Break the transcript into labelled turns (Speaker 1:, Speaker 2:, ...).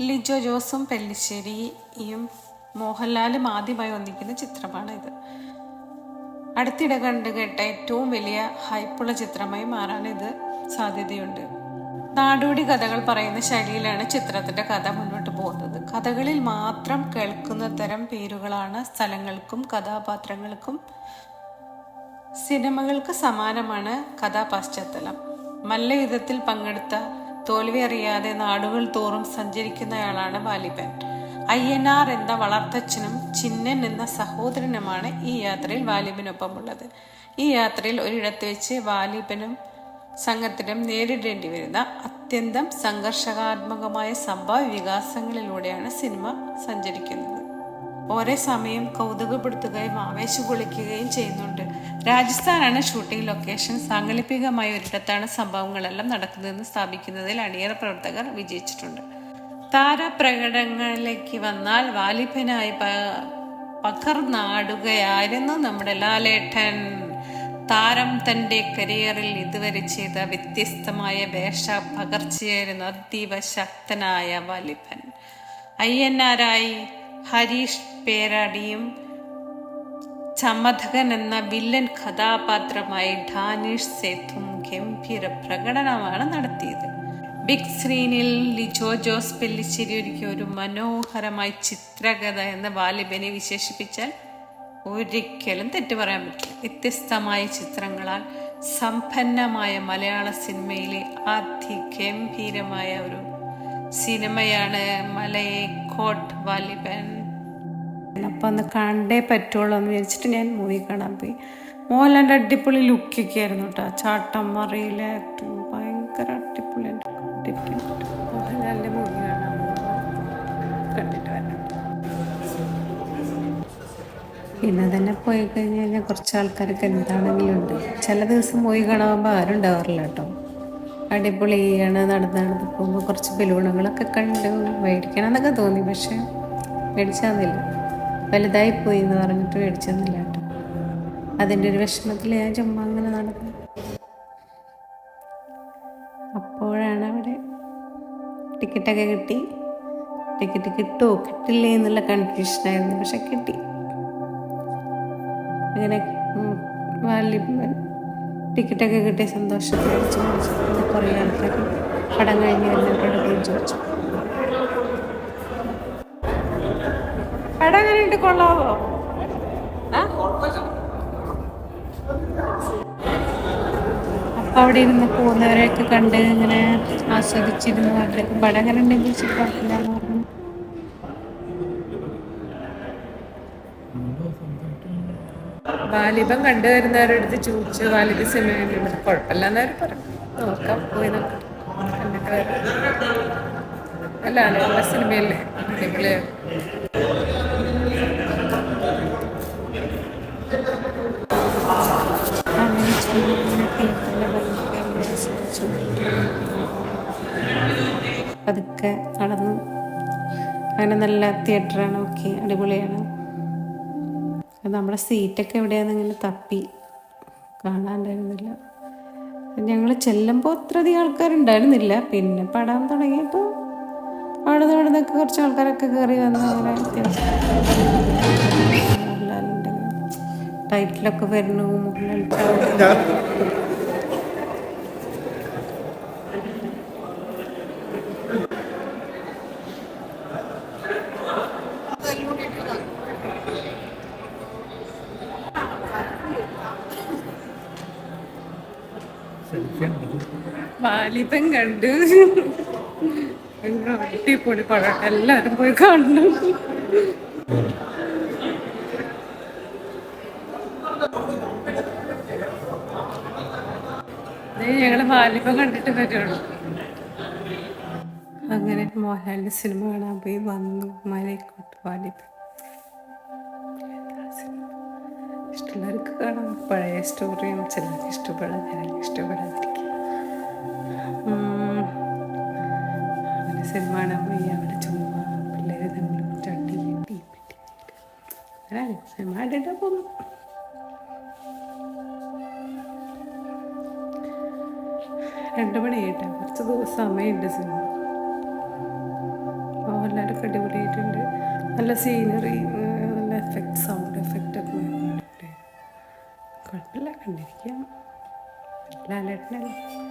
Speaker 1: ലിജോ ജോസും പെല്ലിശ്ശേരിയും മോഹൻലാലും ആദ്യമായി ഒന്നിക്കുന്ന ചിത്രമാണ് ഇത് അടുത്തിടെ കണ്ടു കേട്ട ഏറ്റവും വലിയ ഹൈപ്പുള്ള ചിത്രമായി മാറാൻ ഇത് സാധ്യതയുണ്ട്. നാടോടി കഥകൾ പറയുന്ന ശൈലിയിലാണ് ചിത്രത്തിന്റെ കഥ മുന്നോട്ട് പോകുന്നത്. കഥകളിൽ മാത്രം കേൾക്കുന്ന തരം പേരുകളാണ് സ്ഥലങ്ങൾക്കും കഥാപാത്രങ്ങൾക്കും സിനിമകൾക്ക് സമാനമാണ് കഥാപശ്ചാത്തലം. മല്ലയുദ്ധത്തിൽ പങ്കെടുത്ത തോൽവി അറിയാതെ നാടുകൾ തോറും സഞ്ചരിക്കുന്നയാളാണ് വാലിബൻ അയ്യനാർ എന്ന വളർത്തച്ഛനും ചിന്നൻ എന്ന സഹോദരനുമാണ് ഈ യാത്രയിൽ വാലിബിനൊപ്പമുള്ളത് ഈ യാത്രയിൽ ഒരിടത്ത് വെച്ച് വാലിബനും സംഘത്തിനും നേരിടേണ്ടി വരുന്ന അത്യന്തം സംഘർഷകാത്മകമായ സംഭവ വികാസങ്ങളിലൂടെയാണ് സിനിമ സഞ്ചരിക്കുന്നത്. ഒരേ സമയം കൗതുകപ്പെടുത്തുകയും ആവേശം കൊള്ളിക്കുകയും ചെയ്യുന്നുണ്ട്. രാജസ്ഥാനാണ് ഷൂട്ടിംഗ് ലൊക്കേഷൻ. സാങ്കല്പികമായ ഒരിടത്താണ് സംഭവങ്ങളെല്ലാം നടക്കുന്നതെന്ന് സ്ഥാപിക്കുന്നതിൽ അണിയറ പ്രവർത്തകർ വിജയിച്ചിട്ടുണ്ട്. താരപ്രകടനങ്ങളിലേക്ക് വന്നാൽ പകർ പകർന്നാടുകയായിരുന്നു നമ്മുടെ ലാലേട്ടൻ. താരം തന്റെ കരിയറിൽ ഇതുവരെ ചെയ്ത വ്യത്യസ്തമായ വേഷ പകർച്ചയായിരുന്നു അതീവ ശക്തനായ വാലിബൻ. അയ്യന്നാരായി ഹരീഷ് പേരാടിയും ചമധകൻ എന്ന വില്ലൻ കഥാപാത്രമായി ഡാനിഷ് സേത്തും ഗംഭീര പ്രകടനമാണ് നടത്തിയത്. ബിഗ് സ്ക്രീനിൽ ലിജോ ജോസ് പെല്ലിശ്ശേരി ഒരുക്കിയ ഒരു മനോഹരമായ ചിത്രകഥ എന്ന വാലിബനെ വിശേഷിപ്പിച്ചാൽ ഒരിക്കലും തെറ്റു പറയാൻ പറ്റില്ല. വ്യത്യസ്തമായ ചിത്രങ്ങളാൽ സമ്പന്നമായ മലയാള സിനിമയിലെ അതിഗംഭീരമായ ഒരു സിനിമയാണ് മലയെ കോട്ട് വാലിബൻ അപ്പം അന്ന് കണ്ടേ പറ്റുള്ളൂ എന്ന് വിചാരിച്ചിട്ട് ഞാൻ മൂവി കാണാൻ പോയി. മോഹൻലാലിന്റെ അടിപൊളി ലുക്കൊക്കെ ആയിരുന്നു കേട്ടോ ചാട്ടം മറിയിലെ ആക്ടിങ് ഭയങ്കര അടിപൊളി മോഹൻലാലിന്റെ മൂവി കാണാൻ കണ്ടിട്ട് വരണം. പിന്നെ തന്നെ പോയി കഴിഞ്ഞ് കഴിഞ്ഞാൽ കുറച്ച് ആൾക്കാരൊക്കെ എന്താണെങ്കിലും ഉണ്ട്. ചില ദിവസം പോയി കാണാകുമ്പോൾ ആരും ഉണ്ടാവാറില്ല കേട്ടോ അടിപൊളിയാണ് നടന്ന് നടന്ന് പോകുമ്പോൾ കുറച്ച് ബലൂണുകളൊക്കെ കണ്ടു മേടിക്കണം എന്നൊക്കെ തോന്നി. പക്ഷേ മേടിച്ചാന്നില്ല. വലുതായി പോയി എന്ന് പറഞ്ഞിട്ട് മേടിച്ചൊന്നുമില്ല കേട്ടോ. അതിന്റെ ഒരു വിഷമത്തിൽ ഞാൻ ചുമ്മാ അങ്ങനെ നടന്നു. അപ്പോഴാണ് അവിടെ ടിക്കറ്റൊക്കെ കിട്ടി. ടിക്കറ്റ് കിട്ടുമോ കിട്ടില്ലേ എന്നുള്ള കൺഫ്യൂഷനായിരുന്നു പക്ഷെ കിട്ടി. അങ്ങനെ വാലി ടിക്കറ്റൊക്കെ കിട്ടിയ സന്തോഷത്തിൽ. കുറേ ആൾക്കാർ പടം കഴിഞ്ഞ് പോയി ചോദിച്ചു. പടം ഇട്ട് കൊള്ളാവോ? അപ്പൊ അവിടെ ഇരുന്ന് പോകുന്നവരെയൊക്കെ കണ്ട് ഇങ്ങനെ ആസ്വദിച്ചിരുന്നു. അവരുടെ പടം എങ്ങനെ ഉണ്ടെങ്കിൽ കുഴപ്പമില്ല എന്ന് പറഞ്ഞു. വാലിബം കണ്ടുവരുന്നവരുടെ അടുത്ത് ചോദിച്ചു. വാലിബ സിനിമ കുഴപ്പമില്ല എന്നവർ പറഞ്ഞു. നോക്കാം പോയി നോക്കാം. അല്ല സിനിമയല്ലേ? അടിപൊളിയാണ് അങ്ങനെ ചുമ്മാ തിയേറ്ററിലെ ഭംഗിയൊക്കെ ആസ്വദിച്ചു. പതുക്കെ നടന്നു. അങ്ങനെ നല്ല തിയേറ്ററാണ്. ഓക്കെ അടിപൊളിയാണ്. നമ്മുടെ സീറ്റൊക്കെ എവിടെയാണെന്ന് ഇങ്ങനെ തപ്പി കാണാണ്ടായിരുന്നില്ല. ഞങ്ങൾ ചെല്ലുമ്പോൾ അത്രയധികം ആൾക്കാരുണ്ടായിരുന്നില്ല. പിന്നെ പടാൻ തുടങ്ങിയപ്പോൾ അവിടെ നിന്ന് കുറച്ച് ആൾക്കാരൊക്കെ കയറി വന്ന് അങ്ങനെ ടൈറ്റിലൊക്കെ വരുന്നു മോഹൻലാൽ വാലിബൻ കണ്ടു. അടിപൊളി പടം. എല്ലാരും പോയി കാണണം. ഞങ്ങൾ വാലിപ്പം കണ്ടിട്ട് വരുള്ളൂ. അങ്ങനെ മോഹൻലാലിന്റെ സിനിമ കാണാൻ പോയി വന്നു. മലയിക്കോട്ട് വാലിബൻ ഇഷ്ടമുള്ളവർക്ക് കാണാം. പഴയ സ്റ്റോറിയും ചിലർക്ക് ഇഷ്ടപ്പെടാൻ ചിലർക്ക് ഇഷ്ടപ്പെടാതിരിക്കും. അങ്ങനെ സിനിമ കാണാൻ അവിടെ ചുമ്മാ പിള്ളേരെ തമ്മിൽ ചട്ടി കെട്ടി അങ്ങനെ സിനിമ കണ്ടിട്ട് പോകുന്നു. രണ്ടു മണി കേട്ടോ കുറച്ച് ദിവസം സമയമുണ്ട് സിനിമ മോഹൻലാലൊക്കെ അടിപൊളിയായിട്ടുണ്ട്. നല്ല സീനറി लटना लटना